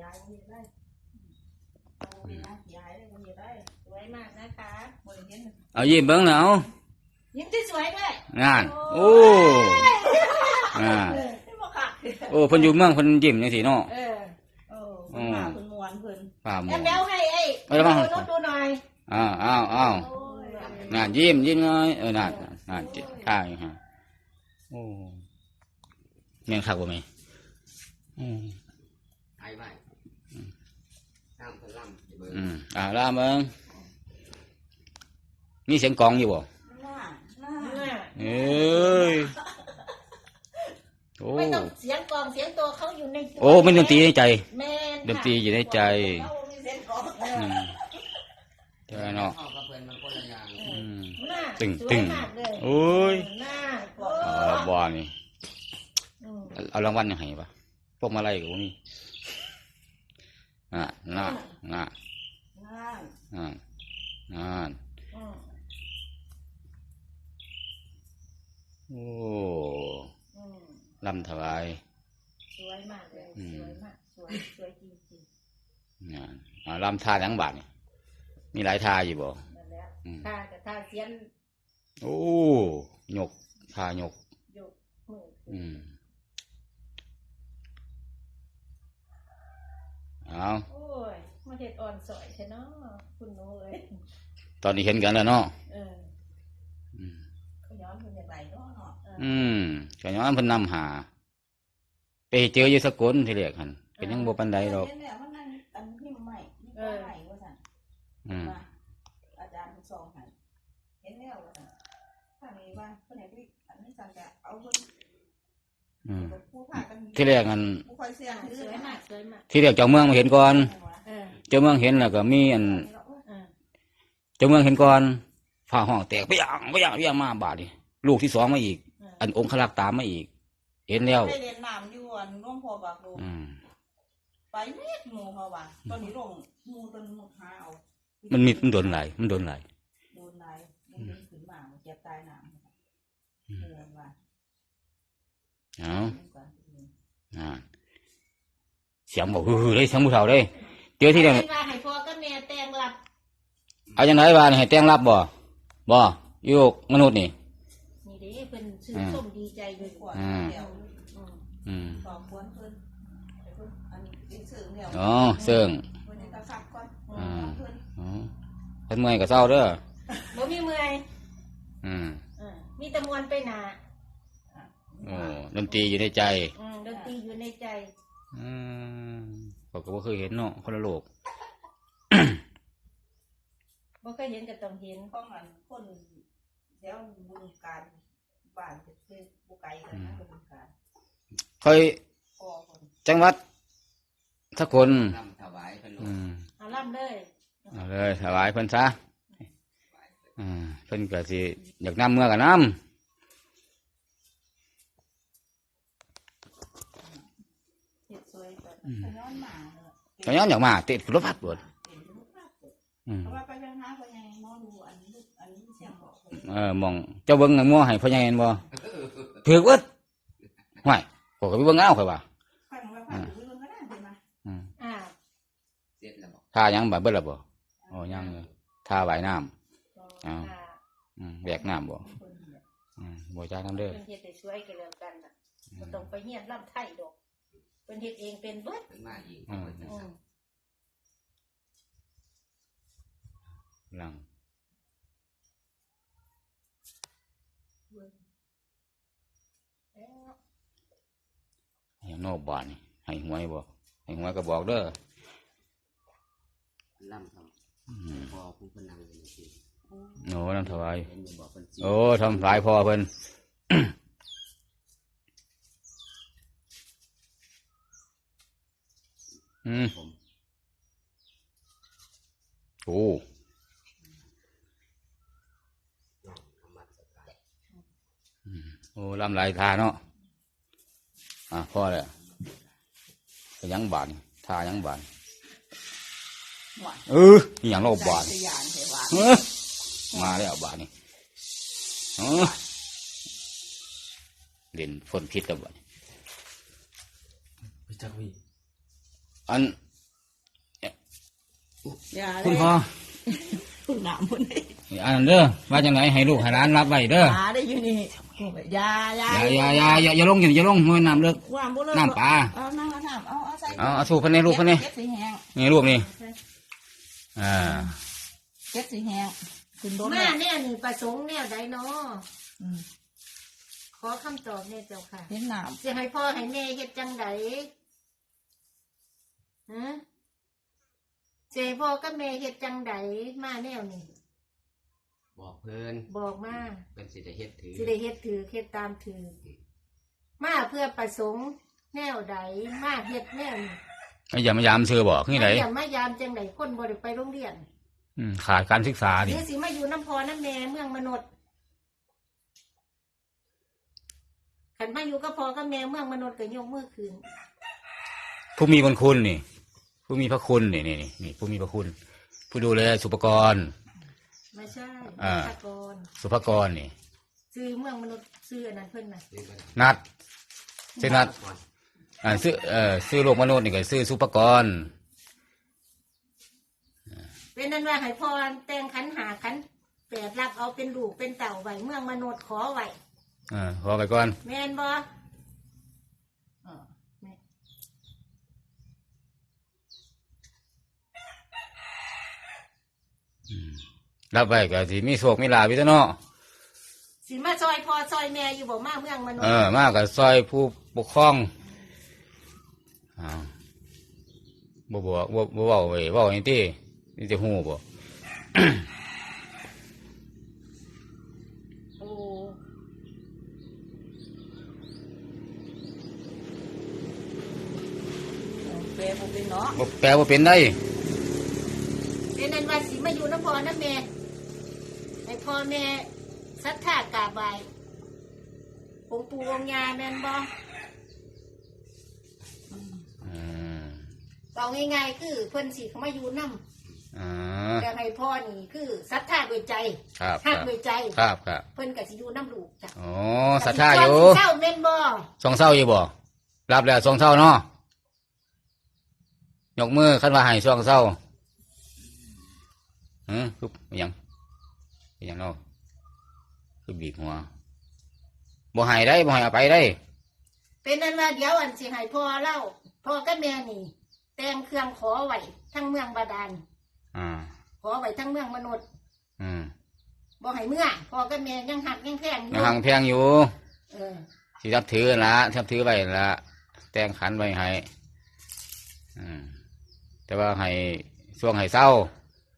ยายมีได้มีนะยายเลยมีได้สวยมากนะคะบริเวณเอายิ้มเบิ้งหนาวยิ้มที่สวยด้วยงานโอ้อ่าไม่บอกค่ะโอ้เพิ่นอยู่เมืองเพิ่นยิ้มจังซี่เนาะเออโอ้คุณมาคุณมวนเพิ่นป้าหมแออมแบลให้ไอ้ไม่ต้องมาดูนุชดูหน่อยอ้าวอ้าวอ้าวโอ้ยงานยิ้มยิ้มน้อยเออนั่นนั่นจิท่าอยู่ฮะโอ้แม่นคักบ่แม่อืม ไอ้ไว้น้ำพลังเบิ่งอืมอ่าลาเบิ่งมีเสียงกลองอยู่บ่หน้าหน้าน่ะเอ้ยโอ้ไม่ต้องเสียงกลองเสียงตัวเขาอยู่ในตัวโอ้มันดนตรีในใจ แม่นดนตรีอยู่ในใจเขามีเส้นกองอืมเจ้าเนาะเข้ากับเพิ่นมันคนละอย่างอืมหน้าตึงสวตึยงมากเลยโอ้ยหน้าโอ้เอาบ่นี่อืมเอารางวัลยังไงปะพวกมาไล่กับพ วกนี้อ่าน่าน่าหน้าอ่าอ่าอืมโอ้อืมลำถวาย สวยมากเลยอืมสวยมาก สวย สวยจริงอ่าอ่าลำท่าทั้งบาทนี่มีหลายท่าอยู่บ่ๆนั่นแหละอืมถ้ากับถ้าเสียน โอ้ยกท่ายกยกมืออืมเอาโอ้ย มาเห็ดอ่อนสอยใช่เนาะคุณหนูเอ้ยตอนนี้เห็นกันแล้วเนาะเอออืมเขาย้อนเป็นอย่างไรเนาะเอออืมก็ย้อนเพิ่นนำหา ไปเจออยู่สกลทีเรียกหันก็ยังบ่ปานใดหรอกเห็นแล้วมันนั่งอันที่ใหม่ที่ใหม่ว่าสั่นอืมมาอาจารย์สองให้เห็นแล้วว่าสั่นถ้ามีว่าคนไหนที่อันนี้สั่งจะเอาคนอืมผู้ผ่ากันที่แรกอันผู้คอยเสียงสวยมากสวยมากที่เรียกเจ้าเมืองมาเห็นก่อน เออเจ้าเมืองเห็นแล้วก็มีอันเออเจ้าเมืองเห็นก่อนฝ่าห้องแตกไปอย่างไปอย่างไปอย่างมาบาดนี่ลูกที่สองมาอีกเอออันองคลักษ์ตามมาอีก เห็นแล้วได้เรียนน้ำอยู่อันร่วงพอบากดูอืมไปเม็ดหมูเขาว่าตอนนี้ลงหมูต้นหมูหาเอามันมีมันโดนไหลายมันโดนไหลาย โดนนายมันดึงขึ้นมามันเจ็บตายน้ำเออว่าเอา อ่าเสียงบอกฮือๆเลยเสียงผู้เฒ่าเลย เจอที่เดียวเห็นว่าให้พ่อกับแม่แต่งรับเอาจังไหนบ้านให้แต่งรับบ่บ่อยู่มนุษย์นี่นี่เด้เพิ่นชื่นชมดีใจอยู่ขวดเดียวอืมอืมสอบควรเพิ่นให้เพิ่นอันนี้เป็นสื่อเดียวอ๋อเสื่องเพิ่นจะกระซับก่อนอ่าเพิ่นอ๋อเพิ่นเมื่อยก็เศร้าเด้อบ่มีเมื่อยอืมเออมีแต่มวนไปหนาโอ้ดนตรีอยู่ในใจ อืมดนตรีอยู่ในใจ อืม เขาก็บ่เคยเห็นเนาะคนละโลกบ่เคยเห็นก็ต้องเห็นของอันคนเดี๋ยวบุญการบ้านจะคือบุไกลกันนะบุญการค่อยพ่อคนจังหวัดสกลน้ำถวายเพิ่นอืมเอาล่ำเลยเอาเลยถวายเพิ่นซะอืมเพิ่นก็สิอยากนำเมื่อกับน้เฮ็ดสวยก่อนขย้อนหมา เนอะ ำก็ย้อนอยากมาติดรถพัดบด เห็นรูปภาพเปิด อืม เพราะว่าไปยังหาไปยังมอดูอันนี้อันนี้เสียงบอกเลย เออมองเจ้าเบิ่งงัวให้พ่อใหญ่เห็นบ่ถือเบิดห่วยข้อยก็ไปเบิ่งเอาข่อยว่า ฟังว่าผ่านดูเรื่องก็ได้ใช่ไหม อืม อ่า เสร็จแล้วบอก ท่ายังบ่เบิดและบ่โอ้ยังเลยท่าว่ายน้ำ ก็ อ่า อ่า อืมแบกน้ำบ่ คนเนี่ย อืมบ่จ้าน้ำเด้อ เพิ่นเฮ็ดให้สวยกันแล้วกันน่ะบ่ต้องไปเฮียนล่ำไทยดอก เพิ่นเฮ็ดเองเป็นเบิดเพิ่นมาอีกอืมเพิ่นจะอืสั่งมหลังให้นอกบ้านนี่ให้หวยบ่ให้หวยก็บอกเด้อล่ำเขาอืมพอผู้เพิ่นนั่งอยู่ที่โอ้น้ำถวาย เห็นอยู่บอกเพิ่นจีโอ้ทำหลายพ่อเพิ่น อืมผมโอ้น้องธรรมะสกายโอ้ลำหลายทาเนาะอะพ่อเลยไปยังบานทายังบานหวานเอออหย่างเราบานสยานเทวาเออมาแล้วบานนี่เออเล่นฝนพิษแล้วบานไปจักวี อันอย่าคุณพ่อคุณหนามพุ่นนี่นี่อันนั้นเด้อว่าจังไหนให้ลูกให้ร้านรับไว้เด้อหาได้อยู่นี่อย่าอย่าอย่าอย่าอย่าอย่าอย่าลงอย่าลงมือน้ำเลิกว่าบ่เลิกน้ำปลา เอาน้ำเอาน้ำเอาเอาใส่เอาเอาสูบพันนี้ลูกพันนี้เก็บสีแห้งนี่ลูกนี่อ่าเก็บสีแห้งคุณโดนมาแล้วแน่นี่ประสงค์แนวใดเนาะอืมขอคำตอบแน่เจ้าค่ะเห็นน้สิให้พ่อให้แม่เฮ็ดจังได ฮะสิให้พ่อกับแม่เฮ็ดจังไดมาแนวนี่บอกเพิ่นบอกมาเป็นสิได้เฮ็ดถือสิได้เฮ็ดถือเฮ็ดตามถือ มาเพื่อประสงค์แนวใดมาเฮ็ดแนวนี้ไม่อย่ามายามซื้อบอกนี่ไหนอย่ามายามจังไดคนบ่ได้ไปโรงเรียน อืมขาดการศึกษาหดิรือสิมาอยู่น้ำพอน้ำแม่เมืองมนุษย์ขันมาอยู่ก็พอกับแม่เมืองมนุษย์ก็ยกมือคืนผู้มีบุญคุณนี่ ผู้มีพระคุณนี่นี่นี่นี่ผู้มีพระคุณ ผู้ดูแลสุปกร ไม่ใช่อ่า ตะกอนสุภกรนี่ ซื้อเมืองมนุษย์ซื้ออันนั้นเพิ่นน่ะซื้อเพิ่นนัดซื้อนัดก่อนอ่าซื้อเอ่อซื้อโลกมนุษย์นี่ก็ซื้อสุปกร เป็นนั้นว่าให้พรแต่งขันหาขันแปดรับเอาเป็นลูกเป็นเต่าไว้เมืองมนุษย์ขอไว้อ่าขอไปก่อน แม่นบ่ำเออ รับไปก็สิมีโชคมีลาภพี่เนาะสิมาซอยพ่อซอยแม่อยู่บ่มาเมืองมนุษเอย์อมากกับซอยผู้ปกครองอ่าบ่บ่บ่บ่เว้าเว้ยเว้าอย่างที่นี่จะฮู้บ่ โอ้แปลบ่เป็นเนาะบ่แปลว่าเป็นได้ เป็นนั้นว่าสิมาอยู่น้ำพอน้ำแม่ให้พ่อแม่ศรัทธากราบไหว้องค์ปู่องค์ย่าแม่นบ่อืมเอาง่ายๆคือเพิ่นสิเขามาอยู่นำอ่าแต่ให้พ่อนี่คือศรัทธาด้วยใจครับคฮัรักบด้วยใจ ครับครับเพิ่นก็สิอยู่น้ำลูกจ้ะอ๋อศรัทธาอยู่แต่สิเศร้าแม่นบ่ สองเศร้าอยู่บ่รับแล้วสองเศร้าเนาะยกมือคันว่าให้สองเศร้าหือ คืออิหยังอิหยังเนาะคือบีบหัวบ่ให้ได้บ่ให้เอาไปได้ เป็นนั้นว่าเดี๋ยวอันสิให้พ่อเล่าพ่อกับแม่นี่ แต่งเครื่องขอไว้ทั้งเมืองบาดาลอ่า ขอไว้ทั้งเมืองมนุษย์ อืมบ่ให้เมื่อพ่อกับแม่ยังหักยังแพงอยู่ยังหังแพงอยู่เออสิรับถือละรับถือไว้ละแต่งขันไว้ให้อืมแต่ว่าให้ช่วงให้เศร้า